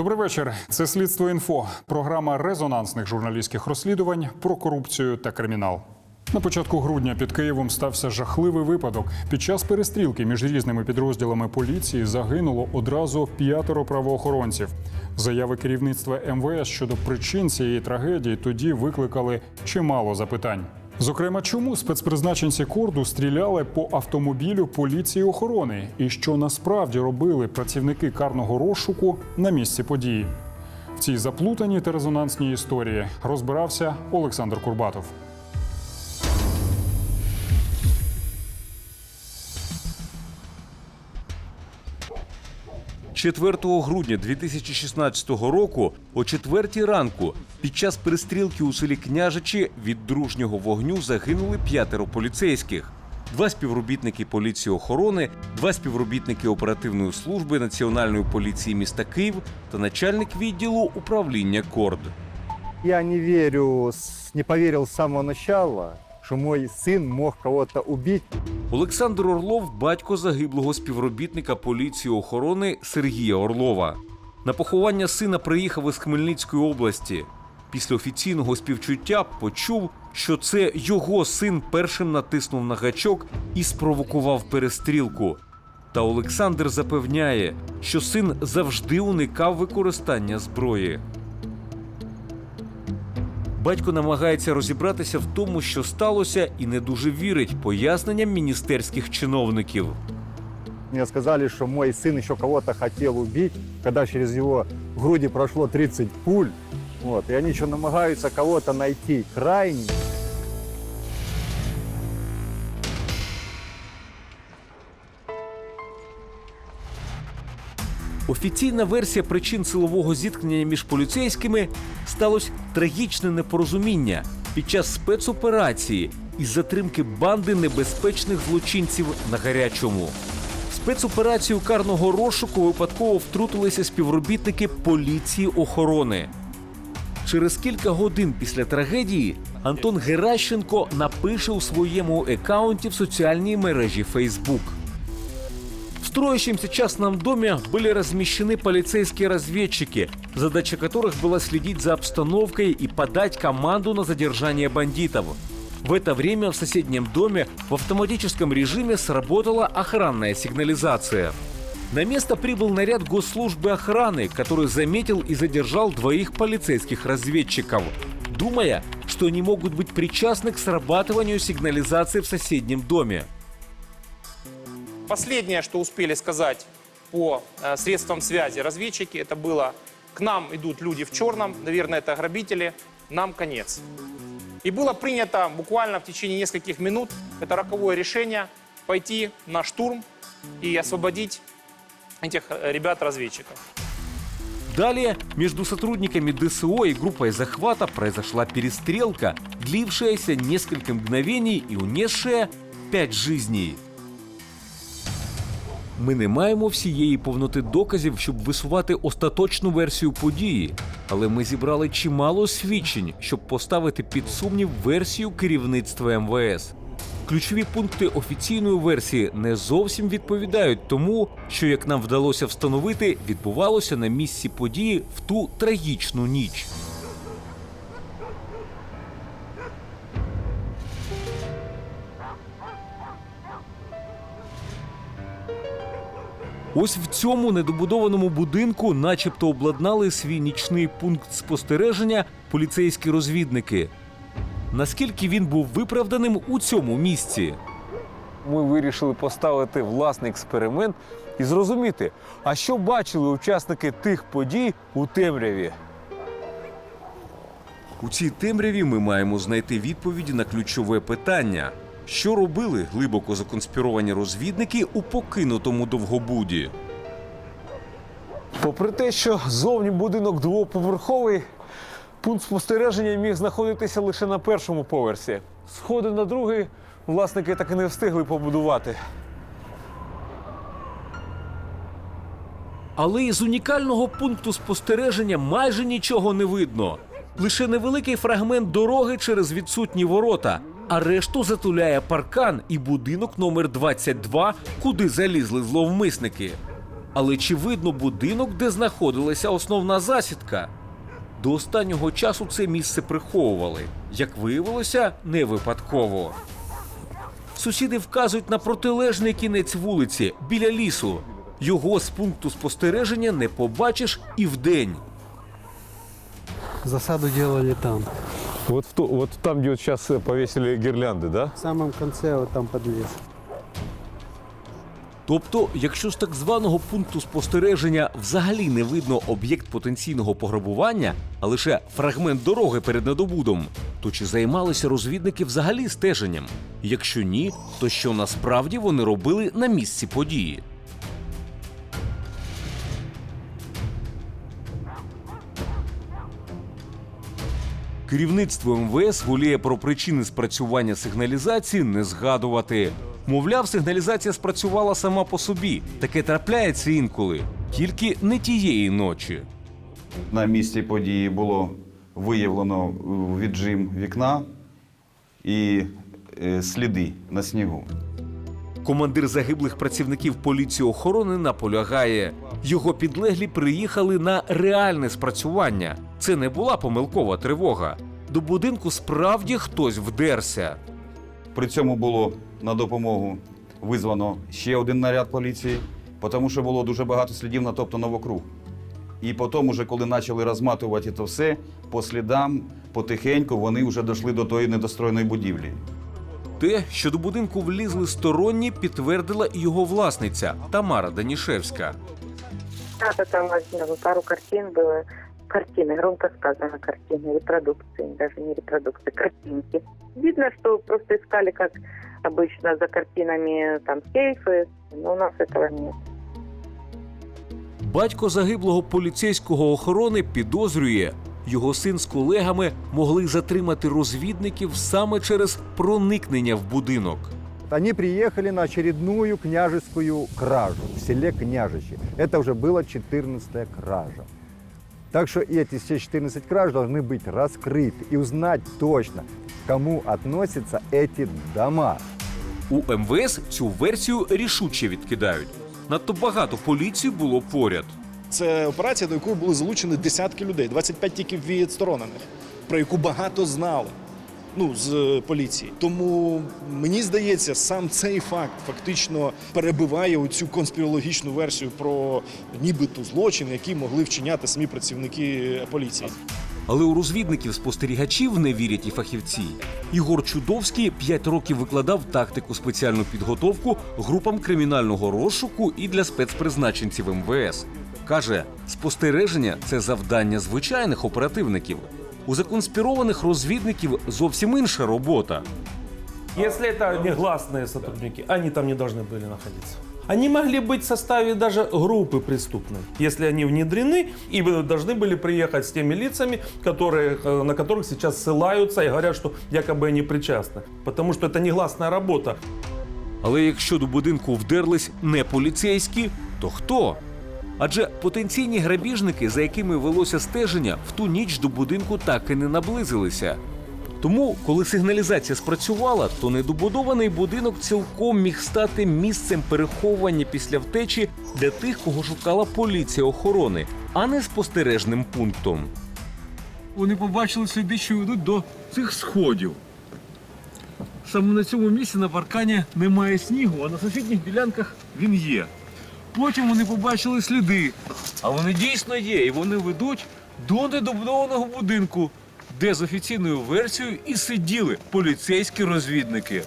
Добрий вечір. Це слідство інфо. Програма резонансних журналістських розслідувань про корупцію та кримінал. На початку грудня під Києвом стався жахливий випадок. Під час перестрілки між різними підрозділами поліції загинуло одразу п'ятеро правоохоронців. Заяви керівництва МВС щодо причин цієї трагедії тоді викликали чимало запитань. Зокрема, чому спецпризначенці корду стріляли по автомобілю поліції охорони, і що насправді робили працівники карного розшуку на місці події. В цій заплутаній та резонансній історії розбирався Олександр Курбатов. – 4 грудня 2016 року о 4 ранку під час перестрілки у селі Княжичі від дружнього вогню загинули п'ятеро поліцейських. Два співробітники поліції охорони, два співробітники оперативної служби Національної поліції міста Київ та начальник відділу управління Корд. Я не верю, с- не поверил с самого начала, что мой сын мог кого-то убить. Олександр Орлов батько загиблого співробітника поліції охорони Сергія Орлова. На поховання сина приїхав із Хмельницької області. Після офіційного співчуття почув, що це його син першим натиснув на гачок і спровокував перестрілку. Та Олександр запевняє, що син завжди уникав використання зброї. Батько намагається розібратися в тому, що сталося, і не дуже вірить поясненням міністерських чиновників. Мне сказали, что мой сын еще кого-то хотел убить, когда через его груди прошло 30 пуль. Вот, и они еще намагаются кого-то найти. Офіційна версія причин силового зіткнення між поліцейськими сталося трагічне непорозуміння під час спецоперації із затримки банди небезпечних злочинців на гарячому. Спецоперацію карного розшуку випадково втрутилися співробітники поліції охорони. Через кілька годин після трагедії Антон Геращенко напише у своєму аккаунті в соціальній мережі Facebook. Строящемся частном доме были размещены полицейские разведчики, задача которых была следить за обстановкой и подать команду на задержание бандитов. В это время в соседнем доме в автоматическом режиме сработала охранная сигнализация. На место прибыл наряд госслужбы охраны, который заметил и задержал двоих полицейских разведчиков, думая, что они могут быть причастны к срабатыванию сигнализации в соседнем доме. Последнее, что успели сказать по э, средствам связи разведчики, это было «к нам идут люди в черном, наверное, это грабители, нам конец». И было принято буквально в течение нескольких минут это роковое решение пойти на штурм и освободить этих э, ребят-разведчиков. Далее между сотрудниками ДСО и группой захвата произошла перестрелка, длившаяся несколько мгновений и унесшая п'ять жизней. Ми не маємо всієї повноти доказів, щоб висувати остаточну версію події, але ми зібрали чимало свідчень, щоб поставити під сумнів версію керівництва МВС. Ключові пункти офіційної версії не зовсім відповідають тому, що, як нам вдалося встановити, відбувалося на місці події в ту трагічну ніч. Ось в цьому недобудованому будинку, начебто, обладнали свій нічний пункт спостереження поліцейські розвідники. Наскільки він був виправданим у цьому місці? ми вирішили поставити власний експеримент і зрозуміти, а що бачили учасники тих подій у темряві. У цій темряві ми маємо знайти відповіді на ключове питання: що робили глибоко законспіровані розвідники у покинутому довгобуді? Попри те, що зовні будинок двоповерховий, пункт спостереження міг знаходитися лише на першому поверсі. Сходи на другий власники так і не встигли побудувати. Але із унікального пункту спостереження майже нічого не видно. Лише невеликий фрагмент дороги через відсутні ворота, а решту затуляє паркан і будинок номер 22, куди залізли зловмисники. Але чи видно будинок, де знаходилася основна засідка? До останнього часу це місце приховували. Як виявилося, не випадково. Сусіди вказують на протилежний кінець вулиці біля лісу. Його з пункту спостереження не побачиш і вдень. Засаду делали там. Вот, в ту- вот там, где вот сейчас повесили гирлянды, да? В самом конце вот там под лес. Тобто, якщо з так званого пункту спостереження взагалі не видно об'єкт потенційного пограбування, а лише фрагмент дороги перед недобудом, то чи займалися розвідники взагалі стеженням? Якщо ні, то що насправді вони робили на місці події? Керівництво МВС воліє про причини спрацювання сигналізації не згадувати. Мовляв, сигналізація спрацювала сама по собі. Таке трапляється інколи, тільки не тієї ночі. На місці події було виявлено е, віджим вікна і е, сліди на снігу. Командир загиблих працівників поліції охорони наполягає. Його підлеглі приїхали на реальне спрацювання. Це не була помилкова тривога. До будинку справді хтось вдерся. При цьому було на допомогу визвано ще один наряд поліції, тому що було дуже багато слідів натоптано вокруг. І потім, уже коли почали розматувати це все, по слідам потихеньку вони вже дійшли до тої недостроєної будівлі Те, що до будинку влізли сторонні, підтвердила і його власниця Тамара Данішевська. Да, там возьмем, пару картин было. Картины, громко сказано картины, репродукции, даже не репродукции, картинки. Видно, что просто искали, как обычно, за картинами там сейфы, но у нас этого нет. Батько загиблого поліцейського охорони підозрює, його син з колегами могли затримати розвідників саме через проникнення в будинок. Они приехали на очередную княжескую кражу в селе Княжичи. Это уже была 14 кража. Так что эти все 14 краж должны быть раскрыты и узнать точно, к кому относятся эти дома. У МВС цю версію рішуче відкидають. Надто багато поліції було поряд. Це операція, до якої були залучені десятки людей, 25 тільки відсторонених, про яку багато знали. Ну, з е, поліції. Тому мені здається, сам цей факт фактично перебиває оцю конспірологічну версію про нібито злочин, які могли вчиняти самі працівники поліції. Але у розвідників спостерігачів не вірять і фахівці. Ігор Чудовський 5 років викладав тактику спеціальну підготовку групам кримінального розшуку і для спецпризначенців МВС. Каже, спостереження це завдання звичайних оперативників. У законспірованих розвідників зовсім інша робота. Если это негласные сотрудники, они там не должны были находиться. Они могли быть в составе даже группы преступной, если они внедрены и вы должны были приехать с теми лицами, которые, э, на которых сейчас ссылаются и говорят, что якобы они причастны. Потому что это негласная работа. Але якщо до будинку вдерлись не поліцейські, то хто? Адже потенційні грабіжники, за якими велося стеження, в ту ніч до будинку так і не наблизилися. Тому, коли сигналізація спрацювала, то недобудований будинок цілком міг стати місцем переховування після втечі для тих, кого шукала поліція охорони, а не спостережним пунктом. Вони побачили сліди, що ведуть до цих сходів. Саме на цьому місці на паркані немає снігу, а на сусідніх ділянках він є. Потім вони побачили сліди. А вони дійсно є, і вони ведуть до недобудованого будинку, де з офіційною версією і сиділи поліцейські розвідники.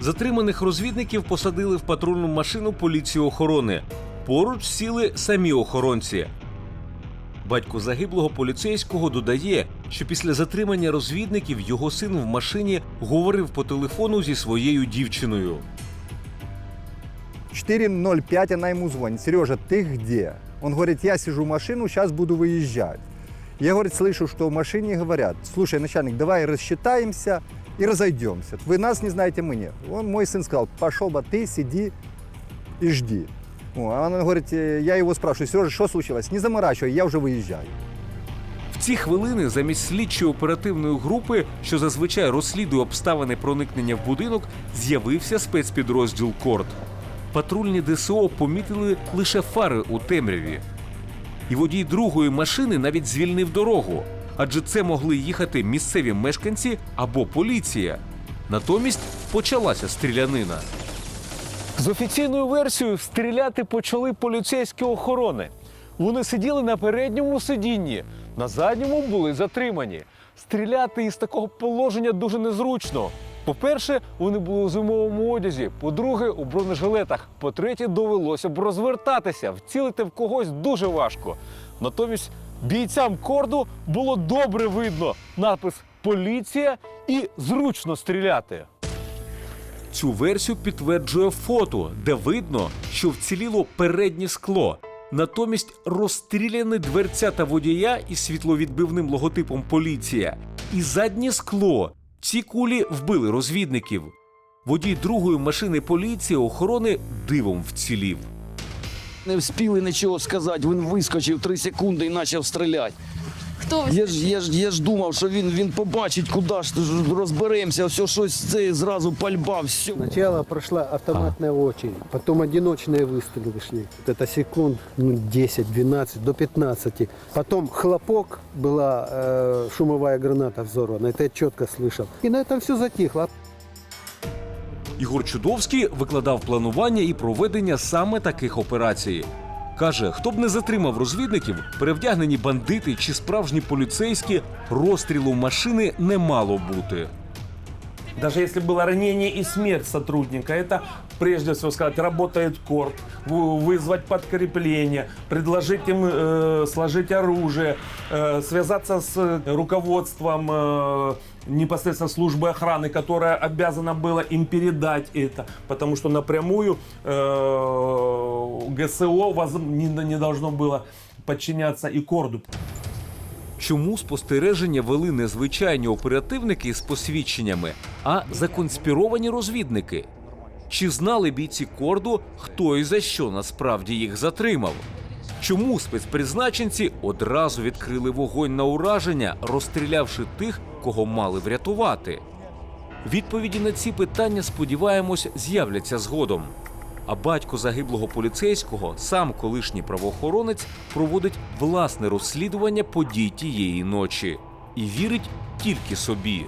Затриманих розвідників посадили в патрульну машину поліції охорони. Поруч сіли самі охоронці. Батько загиблого поліцейського додає, що після затримання розвідників його син в машині говорив по телефону зі своєю дівчиною. 4.05 она ему звонит. Сережа, ты где? Он говорит, я сижу в машину, сейчас буду выезжать. Я, говорит, слышу, что в машине говорят, слушай, начальник, давай рассчитаемся и разойдемся. Вы нас не знаете, мы нет. Он, мой сын сказал, пошел бы ты, сиди и жди. О, а он говорит, э, я его спрашиваю, Сережа, что случилось? Не заморачивай, я уже выезжаю. Ці хвилини замість слідчої оперативної групи, що зазвичай розслідує обставини проникнення в будинок, з'явився спецпідрозділ Корд. Патрульні ДСО помітили лише фари у темряві. І водій другої машини навіть звільнив дорогу, адже це могли їхати місцеві мешканці або поліція. Натомість почалася стрілянина. З офіційною версією стріляти почали поліцейські охорони. Вони сиділи на передньому сидінні, на задньому були затримані. Стріляти із такого положення дуже незручно. По-перше, вони були у зимовому одязі. По-друге, у бронежилетах. По-третє, довелося б розвертатися. Вцілити в когось дуже важко. Натомість бійцям корду було добре видно напис Поліція і зручно стріляти. Цю версію підтверджує фото, де видно, що вціліло переднє скло. Натомість розстріляні дверцята водія із світловідбивним логотипом поліція і заднє скло. Ці кулі вбили розвідників. Водій другої машини поліції охорони дивом вцілів. Не встигли нічого сказати, він вискочив три секунди і почав стріляти. Хто ви? Я ж, я ж, я ж думав, що він, він побачить, куди ж розберемося, все щось це зразу пальба, все. Сначала прошла автоматная очередь, потом одиночные выстрелы шли. Вот Это секунд ну, 10-12 до 15. Потом хлопок, была э, шумовая граната взорвана, это я четко слышал. И на этом все затихло. Ігор Чудовський викладав планування і проведення саме таких операцій. Каже, хто б не затримав розвідників, перевдягнені бандити чи справжні поліцейські, розстрілу машини не мало бути. Даже если было ранение и смерть сотрудника, это прежде всего сказать, работает корт, в- вызвать подкрепление, предложить им э, сложить оружие, э, связаться с руководством э, непосредственно службы охраны, которая обязана была им передать это, потому что напрямую э, ГСО воз- не, не должно было подчиняться и корду. Чому спостереження вели не звичайні оперативники з посвідченнями, а законспіровані розвідники? Чи знали бійці корду, хто і за що насправді їх затримав? Чому спецпризначенці одразу відкрили вогонь на ураження, розстрілявши тих, кого мали врятувати? Відповіді на ці питання, сподіваємось, з'являться згодом. А батько загиблого поліцейського, сам колишній правоохоронець, проводить власне розслідування подій тієї ночі і вірить тільки собі.